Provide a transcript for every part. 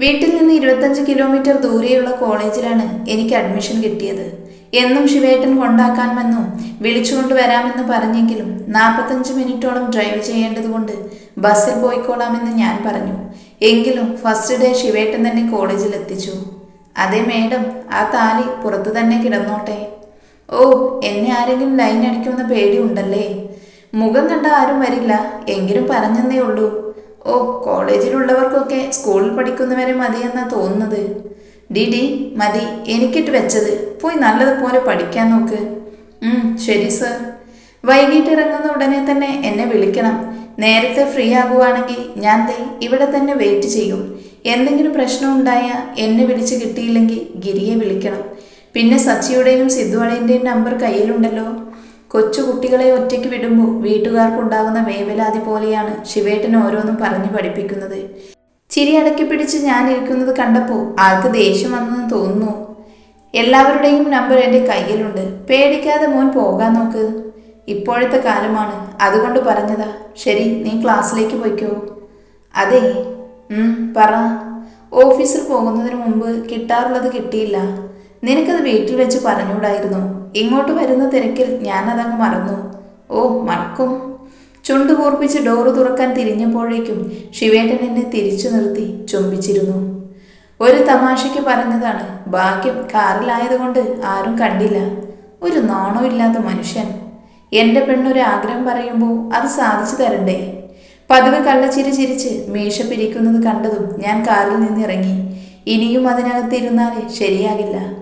വീട്ടിൽ നിന്ന് ഇരുപത്തഞ്ച് കിലോമീറ്റർ ദൂരെയുള്ള കോളേജിലാണ് എനിക്ക് അഡ്മിഷൻ കിട്ടിയത്. എന്നും ശിവേട്ടൻ കൊണ്ടാക്കാമെന്നും വിളിച്ചുകൊണ്ട് വരാമെന്ന് പറഞ്ഞെങ്കിലും നാൽപ്പത്തഞ്ച് മിനിറ്റോളം ഡ്രൈവ് ചെയ്യേണ്ടതുകൊണ്ട് ബസ്സിൽ പോയിക്കോളാമെന്ന് ഞാൻ പറഞ്ഞു. എങ്കിലും ഫസ്റ്റ് ഡേ ശിവേട്ടൻ തന്നെ കോളേജിൽ എത്തിച്ചു. അതെ മേഡം ആ താലി പുറത്തു തന്നെ കിടന്നോട്ടെ. ഓ എന്നെ ആരെങ്കിലും ലൈൻ അടിക്കുമെന്ന പേടിയുണ്ടല്ലേ? മുഖം കണ്ട ആരും വരില്ല എങ്കിലും പറഞ്ഞെന്നേ ഉള്ളൂ. ഓ കോളേജിലുള്ളവർക്കൊക്കെ സ്കൂളിൽ പഠിക്കുന്നവരെ മതിയെന്നാ തോന്നുന്നത്. ഡി ഡി മതി എനിക്കിട്ട് വെച്ചത്. പോയി നല്ലതുപോലെ പഠിക്കാൻ നോക്ക്. ശരി സർ. വൈകിട്ട് ഇറങ്ങുന്ന ഉടനെ തന്നെ എന്നെ വിളിക്കണം. നേരത്തെ ഫ്രീ ആകുവാണെങ്കിൽ ഞാൻ ദേ ഇവിടെ തന്നെ വെയിറ്റ് ചെയ്യും. എന്തെങ്കിലും പ്രശ്നം ഉണ്ടായാൽ എന്നെ വിളിച്ച് കിട്ടിയില്ലെങ്കിൽ ഗിരിയെ വിളിക്കണം. പിന്നെ സച്ചിയുടെയും സിദ്ധുവളിന്റെയും നമ്പർ കയ്യിലുണ്ടല്ലോ. കൊച്ചു കുട്ടികളെ ഒറ്റയ്ക്ക് വിടുമ്പോൾ വീട്ടുകാർക്കുണ്ടാകുന്ന വേവലാതി പോലെയാണ് ശിവേട്ടൻ ഓരോന്നും പറഞ്ഞു പഠിപ്പിക്കുന്നത്. ചിരി അടക്കി പിടിച്ച് ഞാൻ ഇരിക്കുന്നത് കണ്ടപ്പോൾ ആൾക്ക് ദേഷ്യം വന്നെന്ന് തോന്നുന്നു. എല്ലാവരുടെയും നമ്പർ എന്റെ കയ്യിലുണ്ട്. പേടിക്കാതെ മോൻ പോകാൻ നോക്ക്. ഇപ്പോഴത്തെ കാലമാണ്. അതുകൊണ്ട് പറഞ്ഞതാ ശരി നീ ക്ലാസ്സിലേക്ക് പോയിക്കോ. അതെ. പറ. ഓഫീസിൽ പോകുന്നതിന് മുമ്പ് കിട്ടാറുള്ളത് കിട്ടിയില്ല. നിനക്കത് വീട്ടിൽ വെച്ച് പറഞ്ഞുകൂടായിരുന്നു. ഇങ്ങോട്ട് വരുന്ന തിരക്കിൽ ഞാനതങ്ങ് മറന്നു. ഓ മറക്കും. ചുണ്ടു കൂർപ്പിച്ച് ഡോറ് തുറക്കാൻ തിരിഞ്ഞപ്പോഴേക്കും ശിവേട്ടൻ എന്നെ തിരിച്ചു നിർത്തി ചുംബിച്ചിരുന്നു. ഒരു തമാശയ്ക്ക് പറഞ്ഞതാണ് ഭാഗ്യം കാറിലായതുകൊണ്ട് ആരും കണ്ടില്ല. ഒരു നാണോ ഇല്ലാത്ത മനുഷ്യൻ. എന്റെ പെണ്ണൊരു ആഗ്രഹം പറയുമ്പോൾ അത് സാധിച്ചു തരണ്ടേ? പതിവ് കള്ളച്ചിരി ചിരിച്ച് മീശ പിരിക്കുന്നത് കണ്ടതും ഞാൻ കാറിൽ നിന്നിറങ്ങി. ഇനിയും അതിനകത്തിരുന്നാലേ ശരിയാകില്ല.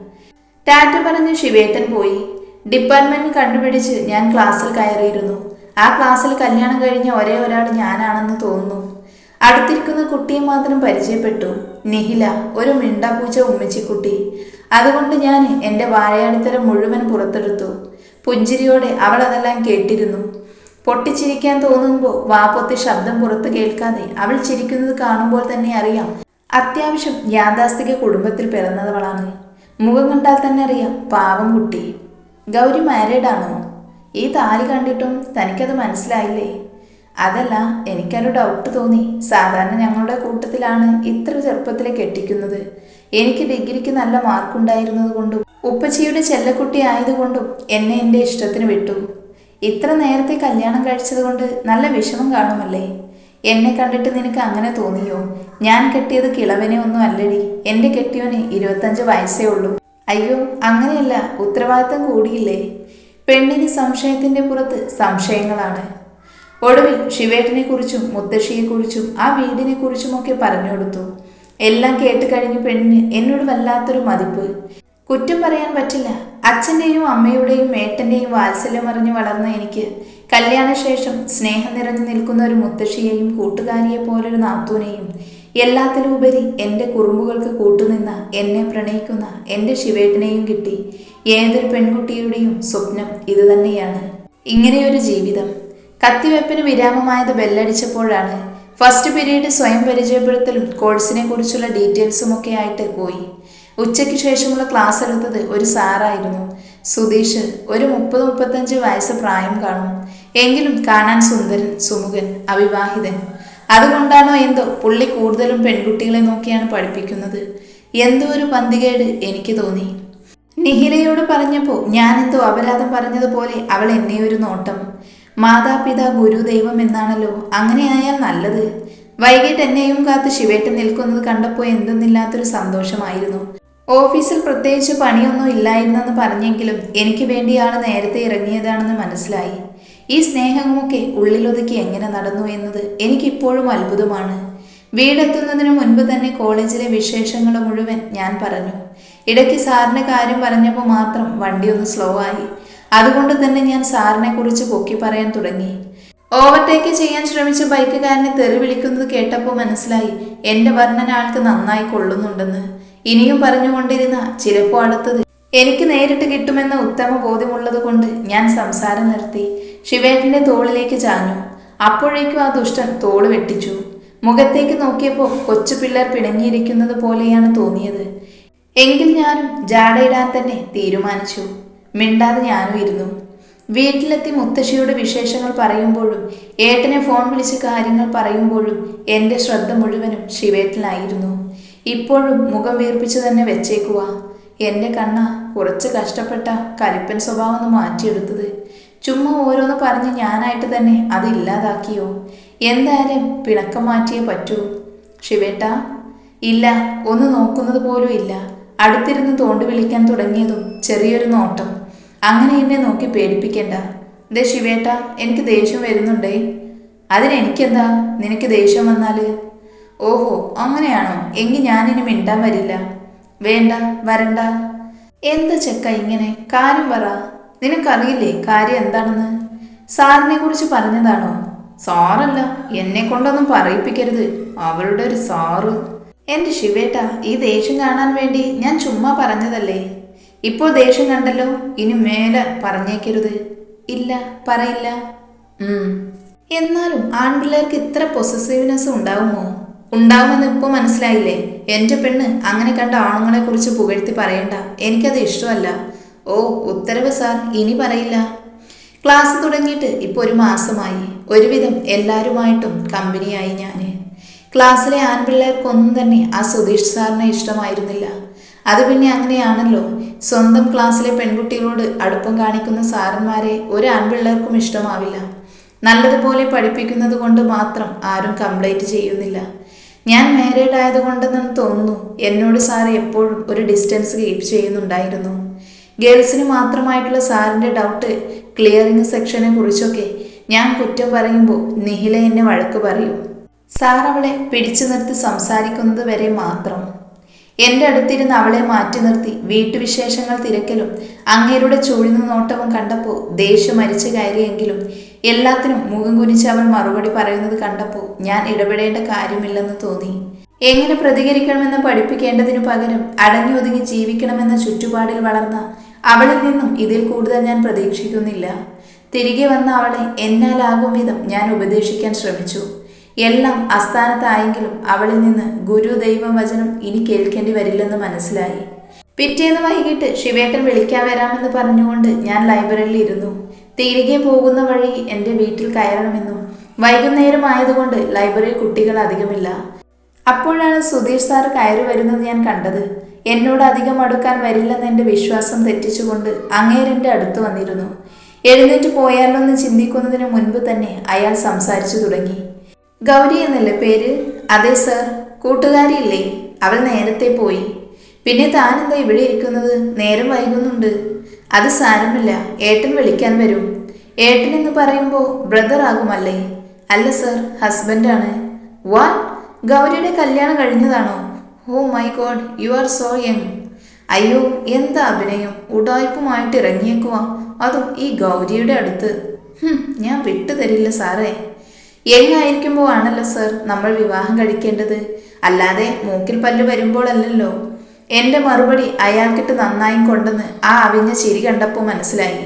ടാറ്റ പറഞ്ഞ് ശിവേട്ടൻ പോയി. ഡിപ്പാർട്ട്മെന്റ് കണ്ടുപിടിച്ച് ഞാൻ ക്ലാസ്സിൽ കയറിയിരുന്നു. ആ ക്ലാസ്സിൽ കല്യാണം കഴിഞ്ഞ ഒരേ ഒരാൾ ഞാനാണെന്ന് തോന്നുന്നു. അടുത്തിരിക്കുന്ന കുട്ടിയെ മാത്രം പരിചയപ്പെട്ടു. നിഹില ഒരു മിണ്ടാപ്പൂച്ച ഉമ്മിച്ചിക്കുട്ടി. അതുകൊണ്ട് ഞാൻ എന്റെ വാഴയാടിത്തരം മുഴുവൻ പുറത്തെടുത്തു. പുഞ്ചിരിയോടെ അവൾ അതെല്ലാം കേട്ടിരുന്നു. പൊട്ടിച്ചിരിക്കാൻ തോന്നുമ്പോൾ വാപ്പൊത്തി ശബ്ദം പുറത്ത് കേൾക്കാതെ അവൾ ചിരിക്കുന്നത് കാണുമ്പോൾ തന്നെ അറിയാം. അത്യാവശ്യം യാഥാസ്ഥിക കുടുംബത്തിൽ പിറന്നവളാണ്. മുഖം കണ്ടാൽ തന്നെ അറിയാം. പാവം കുട്ടി. ഗൗരി മാരീഡാണോ? ഈ താലി കണ്ടിട്ടും തനിക്കത് മനസ്സിലായില്ലേ? അതല്ല എനിക്കൊരു ഡൗട്ട് തോന്നി. സാധാരണ ഞങ്ങളുടെ കൂട്ടത്തിലാണ് ഇത്ര ചെറുപ്പത്തിലെ കെട്ടിക്കുന്നത്. എനിക്ക് ഡിഗ്രിക്ക് നല്ല മാർക്കുണ്ടായിരുന്നത് കൊണ്ടും ഉപ്പച്ചിയുടെ ചെല്ലക്കുട്ടി ആയതുകൊണ്ടും എന്നെ എന്റെ ഇഷ്ടത്തിന് വിട്ടു. ഇത്ര നേരത്തെ കല്യാണം കഴിച്ചത് കൊണ്ട് നല്ല വിഷമം കാണുമല്ലേ? എന്നെ കണ്ടിട്ട് നിനക്ക് അങ്ങനെ തോന്നിയോ? ഞാൻ കെട്ടിയത് കിളവനെ ഒന്നും അല്ലടി. എന്റെ കെട്ടിയോന് ഇരുപത്തഞ്ച് വയസ്സേ ഉള്ളൂ. അയ്യോ അങ്ങനെയല്ല. ഉത്തരവാദിത്തം കൂടിയില്ലേ? പെണ്ണിന് സംശയത്തിന്റെ പുറത്ത് സംശയങ്ങളാണ്. ഒടുവിൽ ശിവേട്ടനെ കുറിച്ചും മുത്തശ്ശിയെക്കുറിച്ചും ആ വീടിനെ കുറിച്ചുമൊക്കെ പറഞ്ഞു കൊടുത്തു. എല്ലാം കേട്ട് കഴിഞ്ഞ് പെണ്ണിന് എന്നോട് വല്ലാത്തൊരു മതിപ്പ്. കുറ്റം പറയാൻ പറ്റില്ല. അച്ഛന്റെയും അമ്മയുടെയും മേട്ടന്റെയും വാത്സല്യം അറിഞ്ഞു വളർന്ന എനിക്ക് കല്യാണശേഷം സ്നേഹം നിറഞ്ഞു നിൽക്കുന്ന ഒരു മുത്തശ്ശിയെയും കൂട്ടുകാരിയെ പോലൊരു നാത്തൂനെയും എല്ലാത്തിലുപരി എന്റെ കുറുമ്പുകൾക്ക് കൂട്ടുനിന്ന എന്നെ പ്രണയിക്കുന്ന എന്റെ ശിവേട്ടനെയും കിട്ടി ഏതൊരു പെൺകുട്ടിയുടെയും സ്വപ്നം ഇതുതന്നെയാണ്. ഇങ്ങനെയൊരു ജീവിതം. കത്തിവെപ്പിന് വിരാമമായത് ബെല്ലടിച്ചപ്പോഴാണ് ഫസ്റ്റ് പീരീഡ് സ്വയം പരിചയപ്പെടുത്തലും കോഴ്സിനെ കുറിച്ചുള്ള ഡീറ്റെയിൽസും ഒക്കെ ആയിട്ട് പോയി. ഉച്ചയ്ക്ക് ശേഷമുള്ള ക്ലാസ് എടുത്തത് ഒരു സാറായിരുന്നു. സുധീഷ് ഒരു മുപ്പത് മുപ്പത്തഞ്ച് വയസ്സ് പ്രായം കാണും. എങ്കിലും കാണാൻ സുന്ദരൻ സുമുഖൻ അവിവാഹിതൻ. അതുകൊണ്ടാണോ എന്തോ പുള്ളി കൂടുതലും പെൺകുട്ടികളെ നോക്കിയാണ് പഠിപ്പിക്കുന്നത്? എന്തോ ഒരു പന്തികേട് എനിക്ക് തോന്നി. നിഹിലയോട് പറഞ്ഞപ്പോൾ ഞാനെന്തോ അപരാധം പറഞ്ഞതുപോലെ അവൾ എന്നെ ഒരു നോട്ടം. മാതാപിതാ ഗുരുദൈവം എന്നാണല്ലോ അങ്ങനെയായാൽ നല്ലത്. വൈകിട്ട് എന്നെയും കാത്ത് ശിവേട്ടൻ നിൽക്കുന്നത് കണ്ടപ്പോൾ എന്തെന്നില്ലാത്തൊരു സന്തോഷമായിരുന്നു. ഓഫീസിൽ പ്രത്യേകിച്ച് പണിയൊന്നും ഇല്ലായിരുന്നെന്ന് പറഞ്ഞെങ്കിലും എനിക്ക് വേണ്ടിയാണ് നേരത്തെ ഇറങ്ങിയതാണെന്ന് മനസ്സിലായി. ഈ സ്നേഹമൊക്കെ ഉള്ളിലൊതുക്കി എങ്ങനെ നടന്നു എന്നത് എനിക്കിപ്പോഴും അത്ഭുതമാണ്. വീടെത്തുന്നതിന് മുൻപ് തന്നെ കോളേജിലെ വിശേഷങ്ങൾ മുഴുവൻ ഞാൻ പറഞ്ഞു. ഇടയ്ക്ക് സാറിന് കാര്യം പറഞ്ഞപ്പോൾ മാത്രം വണ്ടി ഒന്ന് സ്ലോ ആയി. അതുകൊണ്ട് തന്നെ ഞാൻ സാറിനെ കുറിച്ച് പൊക്കി പറയാൻ തുടങ്ങി. ഓവർടേക്ക് ചെയ്യാൻ ശ്രമിച്ച ബൈക്കുകാരനെ തെറി വിളിക്കുന്നത് കേട്ടപ്പോൾ മനസ്സിലായി. എന്റെ വർണന ആൾക്ക് നന്നായി കൊള്ളുന്നുണ്ടെന്ന്. ഇനിയും പറഞ്ഞുകൊണ്ടിരുന്ന ചിലപ്പോൾ അടുത്തത്. എനിക്ക് നേരിട്ട് കിട്ടുമെന്ന ഉത്തമ ബോധ്യമുള്ളത് കൊണ്ട് ഞാൻ സംസാരം നിർത്തി ശിവേട്ടന്റെ തോളിലേക്ക് ചാഞ്ഞു. അപ്പോഴേക്കും ആ ദുഷ്ടൻ തോൾ വെട്ടിച്ചു. മുഖത്തേക്ക് നോക്കിയപ്പോൾ കൊച്ചു പിള്ളേർ പിണങ്ങിയിരിക്കുന്നത് പോലെയാണ് തോന്നിയത്. എങ്കിൽ ഞാനും ജാടയിടാൻ തന്നെ തീരുമാനിച്ചു. മിണ്ടാതെ ഞാനും ഇരുന്നു. വീട്ടിലെത്തി മുത്തശ്ശിയുടെ വിശേഷങ്ങൾ പറയുമ്പോഴും ഏട്ടനെ ഫോൺ വിളിച്ച് കാര്യങ്ങൾ പറയുമ്പോഴും എന്റെ ശ്രദ്ധ മുഴുവനും ശിവേട്ടിലായിരുന്നു ഇപ്പോഴും മുഖം വീർപ്പിച്ചു തന്നെ വെച്ചേക്കുക എന്റെ കണ്ണ കുറച്ച് കഷ്ടപ്പെട്ട കരിപ്പൻ സ്വഭാവം ഒന്ന് മാറ്റിയെടുത്തത്. ചുമ്മാ ഓരോന്ന് പറഞ്ഞ് ഞാനായിട്ട് തന്നെ അത് ഇല്ലാതാക്കിയോ? എന്തായാലും പിണക്കം മാറ്റിയേ പറ്റൂ. ശിവേട്ട ഇല്ല ഒന്ന് നോക്കുന്നത് പോലും ഇല്ല. അടുത്തിരുന്ന് തോണ്ടി വിളിക്കാൻ തുടങ്ങിയതും ചെറിയൊരു നോട്ടം. അങ്ങനെ എന്നെ നോക്കി പേടിപ്പിക്കണ്ട. ദേ ശിവേട്ട എനിക്ക് ദേഷ്യം വരുന്നുണ്ടേ. അതിനെനിക്കെന്താ? നിനക്ക് ദേഷ്യം വന്നാൽ? ഓഹോ അങ്ങനെയാണോ? എങ്കിൽ ഞാനിനി മിണ്ടാൻ വരില്ല. വേണ്ട വരണ്ട. എന്ത് ചെക്ക ഇങ്ങനെ? കാര്യം പറ. നിനക്കറിയില്ലേ കാര്യം എന്താണെന്ന്? സാറിനെ കുറിച്ച് പറഞ്ഞതാണോ? സാറല്ല എന്നെ കൊണ്ടൊന്നും പറയിപ്പിക്കരുത്. അവളുടെ ഒരു സാറ്. എന്റെ ശിവേട്ട ഈ ദേഷ്യം കാണാൻ വേണ്ടി ഞാൻ ചുമ്മാ പറഞ്ഞതല്ലേ? ഇപ്പോൾ ദേഷ്യം കണ്ടല്ലോ ഇനി മേലെ പറഞ്ഞേക്കരുത്. ഇല്ല പറയില്ല. എന്നാലും ആൺപിള്ളേർക്ക് ഇത്ര പൊസസീവ്നെസ് ഉണ്ടാവുമോ? ഉണ്ടാവുമെന്ന് ഇപ്പോൾ മനസ്സിലായില്ലേ? എന്റെ പെണ്ണ് അങ്ങനെ കണ്ട ആണുങ്ങളെ കുറിച്ച് പുകഴ്ത്തി പറയണ്ട. എനിക്കത് ഇഷ്ടമല്ല. ഓ ഉത്തരവ് സാർ ഇനി പറയില്ല. ക്ലാസ് തുടങ്ങിയിട്ട് ഇപ്പോൾ ഒരു മാസമായി. ഒരുവിധം എല്ലാവരുമായിട്ടും കമ്പനിയായി ഞാൻ ക്ലാസ്സിലെ ആൺപിള്ളേർക്കൊന്നും തന്നെ ആ സുധീഷ് സാറിനെ ഇഷ്ടമായിരുന്നില്ല. അത് പിന്നെ അങ്ങനെയാണല്ലോ. സ്വന്തം ക്ലാസ്സിലെ പെൺകുട്ടികളോട് അടുപ്പം കാണിക്കുന്ന സാറന്മാരെ ഒരു ആൺപിള്ളേർക്കും ഇഷ്ടമാവില്ല. നല്ലതുപോലെ പഠിപ്പിക്കുന്നത് കൊണ്ട് മാത്രം ആരും കംപ്ലൈന്റ് ചെയ്യുന്നില്ല. ഞാൻ മാരീഡ് ആയതുകൊണ്ടെന്ന് തോന്നുന്നു. എന്നോട് സാർ എപ്പോഴും ഒരു ഡിസ്റ്റൻസ് കീപ്പ് ചെയ്യുന്നുണ്ടായിരുന്നു. ഗേൾസിന് മാത്രമായിട്ടുള്ള സാറിന്റെ ഡൗട്ട് ക്ലിയറിംഗ് സെക്ഷനെ കുറിച്ചൊക്കെ ഞാൻ കുറ്റം പറയുമ്പോൾ നിഹില എന്നെ വഴക്ക് പറയും. സാർ അവളെ പിടിച്ചു നിർത്തി സംസാരിക്കുന്നത് വരെ മാത്രം. എന്റെ അടുത്തിരുന്ന് അവളെ മാറ്റി നിർത്തി വീട്ടുവിശേഷങ്ങൾ തിരക്കലും അങ്ങേരുടെ ചൂഴ്ന്ന നോട്ടവും കണ്ടപ്പോൾ ദേഷ്യം മരിച്ചു കയറിയെങ്കിലും എല്ലാത്തിനും മുഖം കുനിച്ച് അവൾ മറുപടി പറയുന്നത് കണ്ടപ്പോൾ ഞാൻ ഇടപെടേണ്ട കാര്യമില്ലെന്ന് തോന്നി. എങ്ങനെ പ്രതികരിക്കണമെന്ന് പഠിപ്പിക്കേണ്ടതിനു പകരം അടങ്ങി ഒതുങ്ങി ജീവിക്കണമെന്ന ചുറ്റുപാടിൽ വളർന്ന അവളിൽ നിന്നും ഇതിൽ കൂടുതൽ ഞാൻ പ്രതീക്ഷിക്കുന്നില്ല. തിരികെ വന്ന അവളെ എന്നാലാകും വിധം ഞാൻ ഉപദേശിക്കാൻ ശ്രമിച്ചു. എല്ലാം അസ്ഥാനത്തായെങ്കിലും അവളിൽ നിന്ന് ഗുരു ദൈവം വചനം ഇനി കേൾക്കേണ്ടി വരില്ലെന്ന് മനസ്സിലായി. പിറ്റേന്ന് വൈകിട്ട് ശിവേട്ടൻ വിളിക്കാൻ വരാമെന്ന് പറഞ്ഞുകൊണ്ട് ഞാൻ ലൈബ്രറിയിൽ ഇരുന്നു. തിരികെ പോകുന്ന വഴി എന്റെ വീട്ടിൽ കയറണമെന്നും വൈകുന്നേരം ആയതുകൊണ്ട് ലൈബ്രറിയിൽ കുട്ടികൾ അധികമില്ല. അപ്പോഴാണ് സുധീഷ് സാർ കയറി വരുന്നത് ഞാൻ കണ്ടത്. എന്നോട് അധികം അടുക്കാൻ വരില്ലെന്ന് എന്റെ വിശ്വാസം തെറ്റിച്ചുകൊണ്ട് അങ്ങേരെന്റെ അടുത്ത് വന്നിരുന്നു. എഴുന്നേറ്റ് പോയാലോ എന്ന് ചിന്തിക്കുന്നതിന് മുൻപ് തന്നെ അയാൾ സംസാരിച്ചു തുടങ്ങി. ഗൗരി എന്നല്ലേ പേര്? അതെ സർ. കൂട്ടുകാരിയില്ലേ അവൾ നേരത്തെ പോയി. പിന്നെ താനെന്താ ഇവിടെ ഇരിക്കുന്നത്? നേരം വൈകുന്നുണ്ട്. അത് സാരമില്ല. ഏട്ടൻ വിളിക്കാൻ വരും. ഏട്ടൻ എന്ന് പറയുമ്പോൾ ബ്രദർ ആകുമല്ലേ? അല്ല സർ ഹസ്ബൻഡാണ് വാട്ട് ഗൗരിയുടെ കല്യാണം കഴിഞ്ഞതാണോ? ഓ my god you are so young അയ്യോ എന്താ അഭിനയം? ഉടായ്പുമായിട്ട് ഇറങ്ങിയേക്കുവാ. അതും ഈ ഗൗരിയുടെ അടുത്ത്. ഞാൻ വിട്ടുതരില്ല സാറേ യങ്ങായിരിക്കുമ്പോൾ ആണല്ലോ സർ നമ്മൾ വിവാഹം കഴിക്കേണ്ടത്? അല്ലാതെ മൂക്കിൽ പല്ല് വരുമ്പോഴല്ലല്ലോ. എന്റെ മറുപടി അയാൾക്കിട്ട് നന്നായും കൊണ്ടെന്ന് ആ അവിഞ്ഞ ചിരി കണ്ടപ്പോൾ മനസ്സിലായി.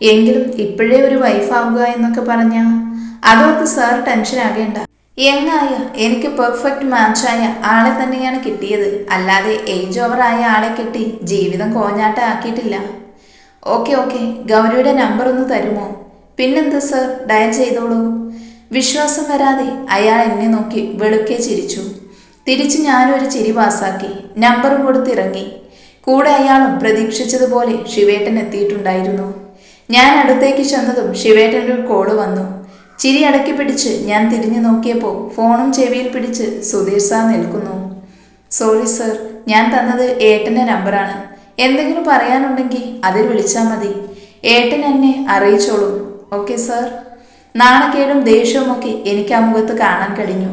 എങ്കിലും ഇപ്പോഴേ ഒരു വൈഫാവുക എന്നൊക്കെ പറഞ്ഞ അതോർക്ക് സാർ ടെൻഷൻ ആകേണ്ട. യങ്ങായ എനിക്ക് പെർഫെക്റ്റ് മാച്ചായ ആളെ തന്നെയാണ് കിട്ടിയത്. അല്ലാതെ ഏജ് ഓവർ ആയ ആളെ കിട്ടി ജീവിതം കോഞ്ഞാട്ട ആക്കിയിട്ടില്ല. ഓക്കെ ഓക്കെ ഗൗരിയുടെ നമ്പർ ഒന്ന് തരുമോ? പിന്നെന്താ സർ ഡയൽ ചെയ്തോളൂ. വിശ്വാസം വരാതെ അയാൾ എന്നെ നോക്കി വെളുക്കെ ചിരിച്ചു. തിരിച്ച് ഞാനൊരു ചിരി പാസാക്കി നമ്പർ കൊടുത്തിറങ്ങി. കൂടെ അയാളും പ്രതീക്ഷിച്ചതുപോലെ ശിവേട്ടൻ എത്തിയിട്ടുണ്ടായിരുന്നു. ഞാൻ അടുത്തേക്ക് ചെന്നതും ശിവേട്ടന്റെ ഒരു കോൾ വന്നു. ചിരി അടക്കി പിടിച്ച് ഞാൻ തിരിഞ്ഞു നോക്കിയപ്പോൾ ഫോണും ചെവിയിൽ പിടിച്ച് സുധീർ സാർ നിൽക്കുന്നു. സോറി സർ ഞാൻ തന്നത് ഏട്ടന്റെ നമ്പറാണ് എന്തെങ്കിലും പറയാനുണ്ടെങ്കിൽ അതിൽ വിളിച്ചാൽ മതി. ഏട്ടൻ എന്നെ അറിയിച്ചോളൂ. ഓക്കെ സർ നാണക്കേടും ദേഷ്യവുമൊക്കെ എനിക്ക് ആ മുഖത്ത് കാണാൻ കഴിഞ്ഞു.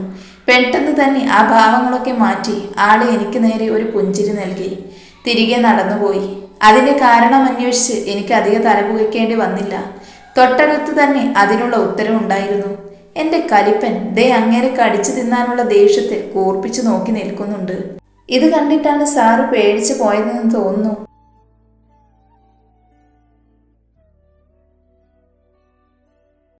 പെട്ടെന്ന് തന്നെ ആ ഭാവങ്ങളൊക്കെ മാറ്റി ആൾ എനിക്ക് നേരെ ഒരു പുഞ്ചിരി നൽകി. തിരികെ നടന്നുപോയി. അതിന്റെ കാരണം അന്വേഷിച്ച് എനിക്ക് അധികം തലപുകയ്ക്കേണ്ടി വന്നില്ല. തൊട്ടടുത്ത് തന്നെ അതിനുള്ള ഉത്തരവുണ്ടായിരുന്നു എന്റെ കലിപ്പൻ ദേ അങ്ങേരെ കടിച്ചു തിന്നാനുള്ള ദേഷ്യത്തെ കൂർപ്പിച്ചു നോക്കി നിൽക്കുന്നുണ്ട്. ഇത് കണ്ടിട്ടാണ് സാറ് പേടിച്ചു പോയതെന്ന് തോന്നുന്നു.